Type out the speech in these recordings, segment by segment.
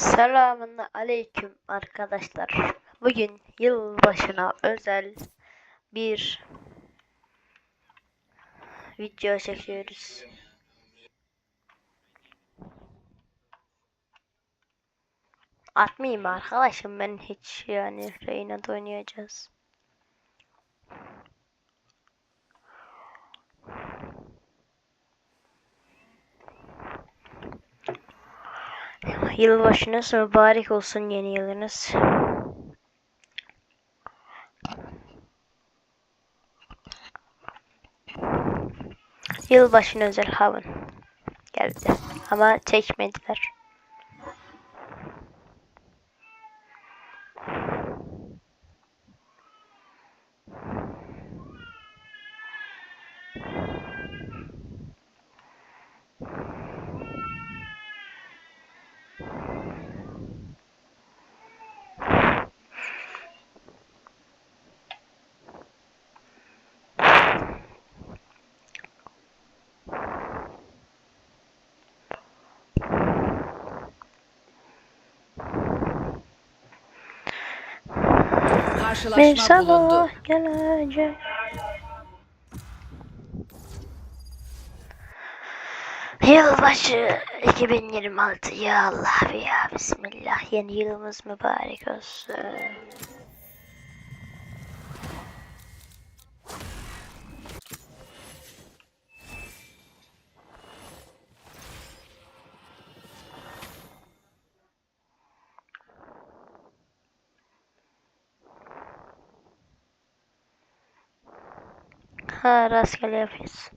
Selamun aleyküm arkadaşlar. Bugün yılbaşına özel bir video çekiyoruz. Atmayayım arkadaşım ben hiç yani Reyna'da oynayacağız. Yılbaşınız mübarek olsun yeni yılınız. Yılbaşına özel havan geldi ama çekmediler. Bir Karşılaşma bulundu. sabah gelecek. Yılbaşı 2026 ya Allah ya Bismillah yeni yılımız mübarek olsun. Ha rastgele yapıyoruz.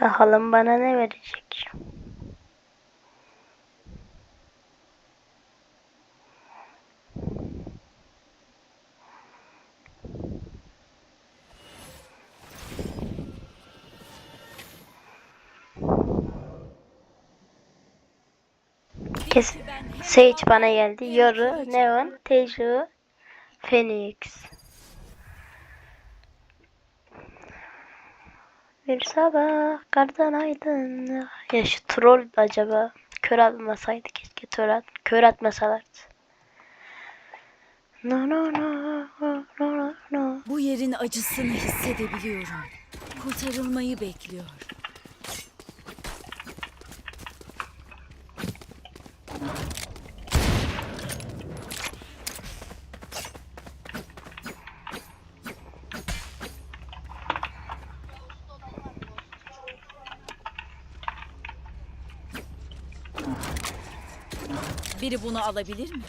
Bakalım bana ne verecek. Kesin. Sage bana geldi. Yoru, Neon, Teju, Phoenix. Bir sabah kardan aydın. Ya şu troll acaba kör atmasaydı keşke kör, at, kör atmasalardı. No no no no no no. Bu yerin acısını hissedebiliyorum. Kurtarılmayı bekliyor. Biri bunu alabilir mi?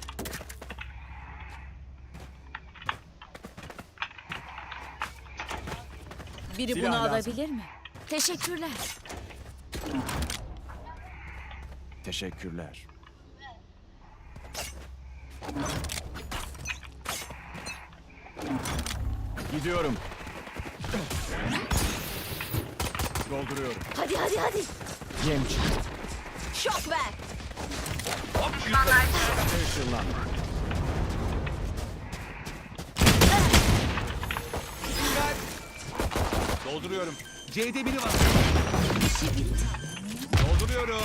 Biri Silah bunu lazım. alabilir mi? Teşekkürler. Teşekkürler. Gidiyorum. Dolduruyorum. Hadi hadi hadi. Yem çıktı. Şok ver. Dolduruyorum. C'de biri var. Dolduruyorum.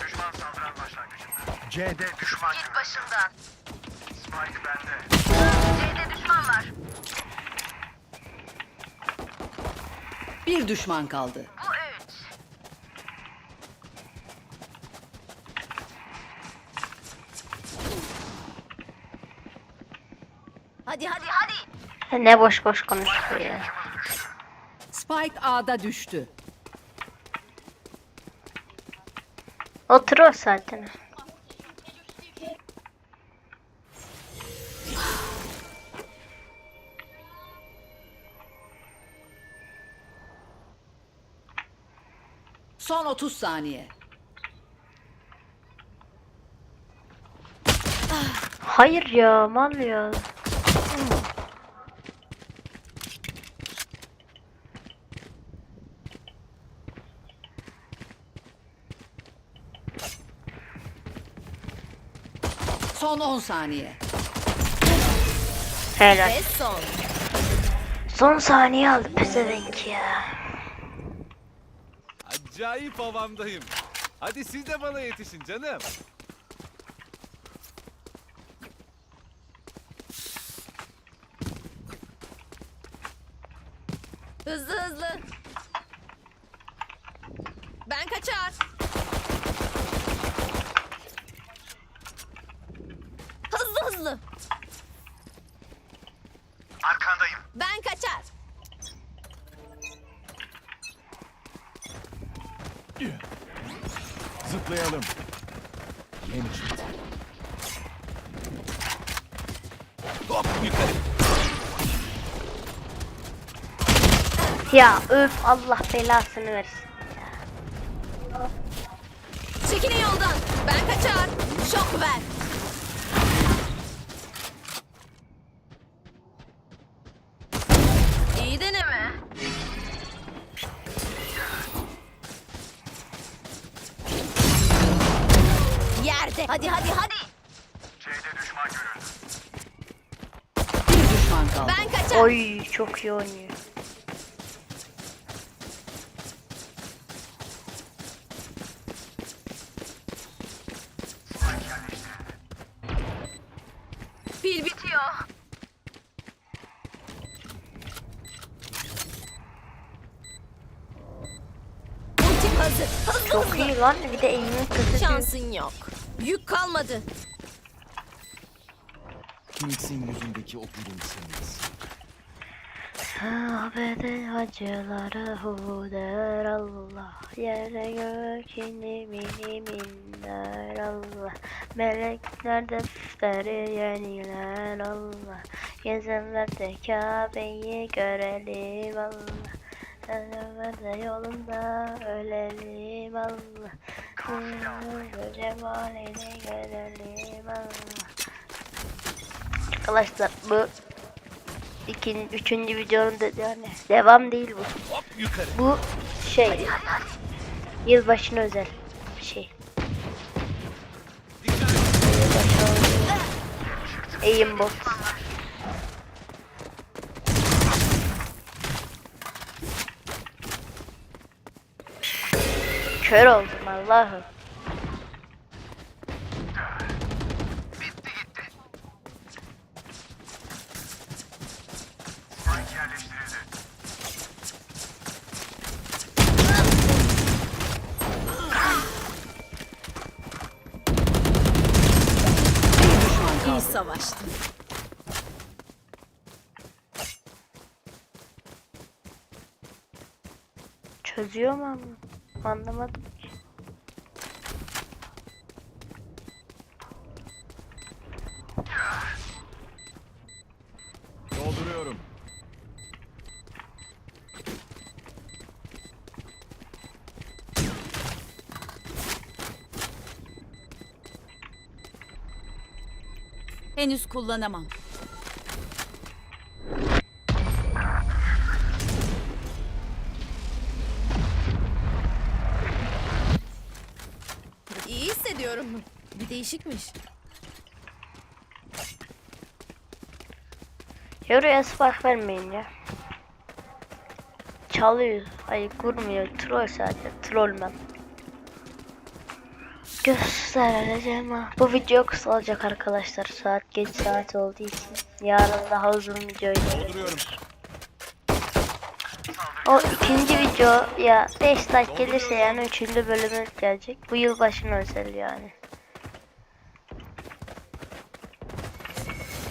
Düşman saldıran başlangıcında. C'de Düşman Git başımdan. Spike bende. C'de düşman var. Bir düşman kaldı. Hadi hadi hadi. Ne boş boş konuşuyor ya. Spike A'da düştü. Oturuyor zaten. Son 30 saniye. Hayır ya mal ya. Son 10 saniye. Helal. Ve son. Son saniye aldı pezevenk ya. Acayip havamdayım. Hadi siz de bana yetişin canım. Hızlı hızlı. Ben kaçar. Hızlı hızlı. Arkandayım. Ben kaçar. Zıplayalım. Çıktı. Hop yukarı. Ya öf Allah belasını versin. Çekilin yoldan. Ben kaçar. Şok ver. Hadi hadi hadi. C'de düşman görüldü. Bir düşman kaldı. Ben kaçar. Oy çok iyi oynuyor. Pil bitiyor. Ultim hazır. Hızlı Çok iyi lan bir de kötü değil. Şansın yok. Yük kalmadı. Kings'in yüzündeki o gülümsemesi. Abedin acıları hu der Allah Yere gök inimini minler Allah Melekler defteri yeniler Allah Gezenlerde Kabe'yi görelim Allah Senlerde yolunda ölelim Allah Cemalini görelim Allah Arkadaşlar bu ikinci, üçüncü videonun da yani devam değil bu. Hop. Bu şey yılbaşına özel bir şey. Dikkat. Aimbot. Kör oldum Allah'ım. İyi savaştın. Çözüyor mu ama? Anlamadım Henüz kullanamam. İyi hissediyorum. Bir değişikmiş. Yoruya spark vermeyin ya. Çalıyor. Hayır kurmuyor. Troll sadece. Göstereceğim ha. Bu video kısa olacak arkadaşlar. Saat geç saat olduğu için. Yarın daha uzun video izleyeceğiz. Dolduruyorum. O ikinci video ya 5 like gelirse yani üçüncü bölümü gelecek. Bu yıl başına özel yani.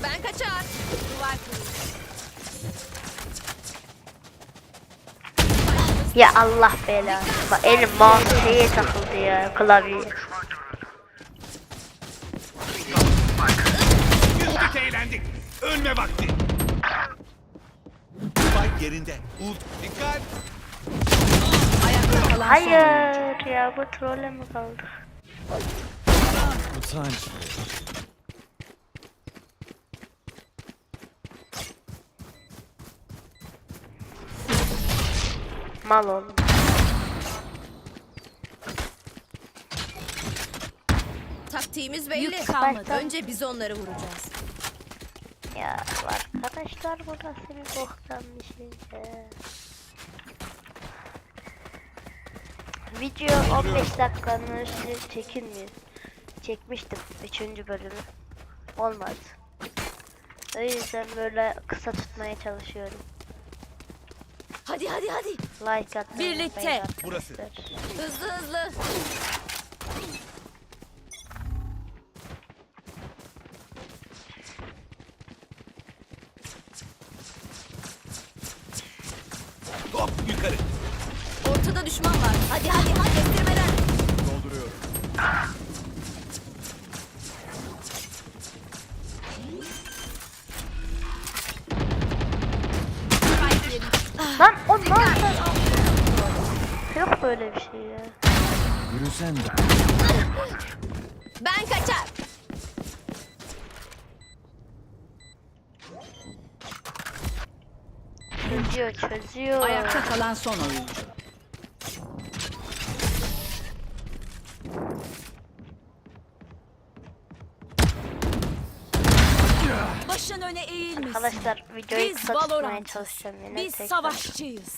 Ben kaçar. Duvar. Ya Allah belanı. Bak elim şeye takıldı ya klavyeye. Eğlendik. Ölme vakti. Spike yerinde. Ult. Dikkat. Ayakta kalan. Hayır. ya bu trolle mi kaldı? Utanç. Mal oğlum. Taktiğimiz belli. Yük kalmadı. Önce biz onları vuracağız. Ya arkadaşlar bu nasıl bir boktan bir şey ya. Video 15 dakikanın üstü çekilmiyor. Çekmiştim 3. bölümü. Olmadı. O yüzden böyle kısa tutmaya çalışıyorum. Hadi hadi hadi. Like atmayı Birlikte. Burası. Hızlı hızlı. Lan o yaptı? Yok böyle bir şey ya. Yürüsen de. Ben kaçar. Çözüyor çözüyor. Ayakta kalan son oyuncu. Başın öne eğilmesin. Arkadaşlar videoyu Biz kısa tutmaya çalışacağım yine Biz tekrar. savaşçıyız.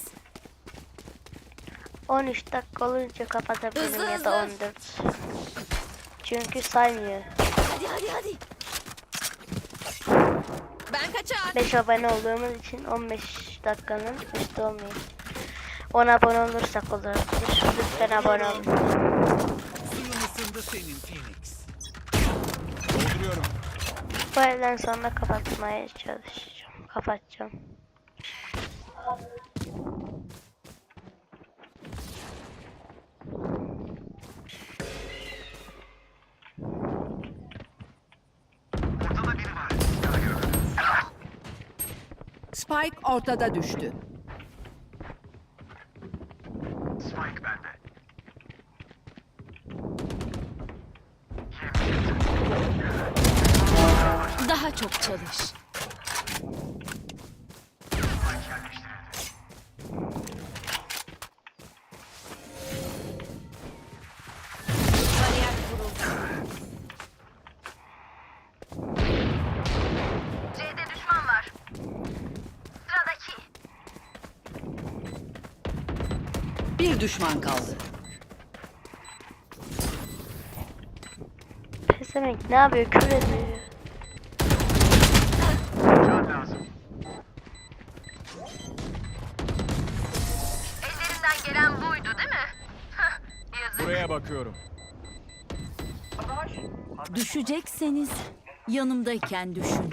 13 dakika olunca kapatabilirim Hızlı, ya da hızlı. 14. Çünkü saymıyor. Hadi hadi hadi. Ben kaçar. 5 abone olduğumuz için 15 dakikanın üstü olmuyor. 10 abone olursak olabilir. Lütfen abone olun. Suyun ısındı senin Phoenix. Dolduruyorum. Bu evden sonra kapatmaya çalışacağım. Kapatacağım. Spike ortada düştü. Spike bende. Daha çok çalış. Bir düşman kaldı. Pezevenk ne yapıyor? Kür ediyor. Bakıyorum. Düşecekseniz yanımdayken düşün.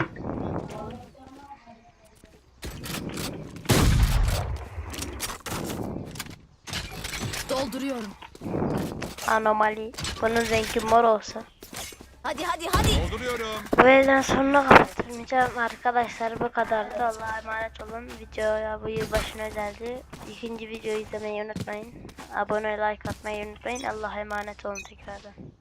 Dolduruyorum. Anomali. Bunun rengi mor olsa. Hadi hadi hadi. Dolduruyorum. Bu evden sonra kapatmayacağım arkadaşlar bu kadardı. Allah'a emanet olun. Videoya bu yılbaşına özeldi. İkinci videoyu izlemeyi unutmayın. Abone like atmayı unutmayın. Allah'a emanet olun tekrardan.